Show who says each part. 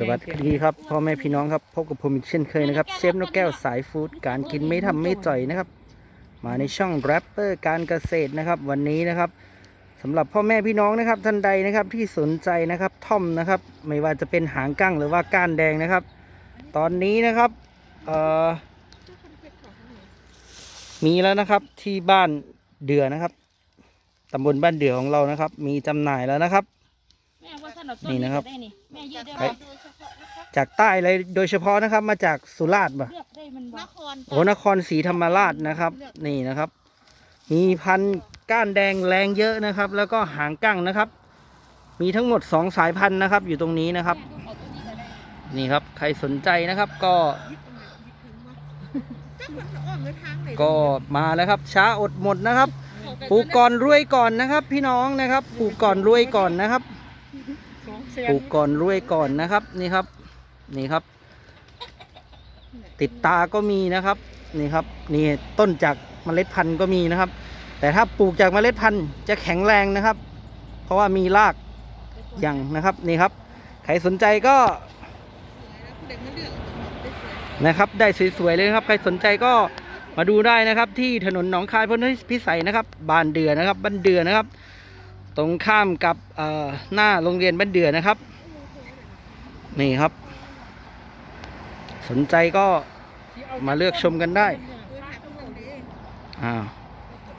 Speaker 1: สวัสดีครับพ่อแม่พี่น้องครับพบกับผมอีกเช่นเคยนะครับเชฟนกแก้วสายฟู้ดการกินไม่ทำไม่จ่อยนะครับ มาในช่องแรปเปอร์การเกษตรนะครับ วันนี้นะครับสำหรับพ่อแม่พี่น้องนะครับท่านใดนะครับที่สนใจนะครับท่อมนะครับ ไม่ว่าจะเป็นหางกั้งหรือว่าก้านแดงนะครับ ตอนนี้นะครับเอ่อมีแล้วนะครับที่บ้านเดือนะครับตำบลบ้านเดือของเรานะครับ มีจำหน่ายแล้วนะครับ
Speaker 2: แม่ว่าสนับสนุ
Speaker 1: นี่นะครับ
Speaker 2: ได้นี่แม่ยืดได้
Speaker 1: ใคร
Speaker 2: บ่
Speaker 1: จากใต้เลยโดยเฉพาะนะครับ มาจากสุราษฎร์บ่ะ
Speaker 2: เลือกได้มันบ่
Speaker 3: นคร
Speaker 1: โอ้นครศรีธรรมราชนะครับ นี่นะครับ มีพันธุ์ก้านแดงแรงเยอะนะครับ แล้วก็หางกั้งนะครับ มีทั้งหมดสองสายพันธุ์นะครับ อยู่ตรงนี้นะครับ
Speaker 2: เอาตัวนี้ก็ได้
Speaker 1: นี่ครับ ใครสนใจนะครับก็
Speaker 3: ก็
Speaker 1: ก็มาแล้วครับ ช้าอดหมดนะครับปลูกก่อนรวยก่อนนะครับ พี่น้องนะครับปลูกก่อนรวยก่อนนะครับ ปลูกก่อนรวยก่อนนะครับ นี่ครับ นี่ครับ ติดตาก็มีนะครับ นี่ครับ นี่ต้นจากเมล็ดพันธุ์ก็มีนะครับ แต่ถ้าปลูกจากเมล็ดพันธุ์จะแข็งแรงนะครับ เพราะว่ามีรากอย่างนะครับ นี่ครับ ใครสนใจก็
Speaker 3: เด็กมันเลือก
Speaker 1: นะครับ ได้สวยๆเลยนะครับ ใครสนใจก็มาดูได้นะครับ ที่ถนนหนองคายพนพิสัยนะครับบ้านเดือนะครับบ้านเดือนะครับ ตรงข้ามกับหน้าโรงเรียนบ้านเดือนะครับ นี่ครับ สนใจก็มาเลือกชมกันได้
Speaker 3: เออถ่ายข้างบนดิ
Speaker 1: อ่าว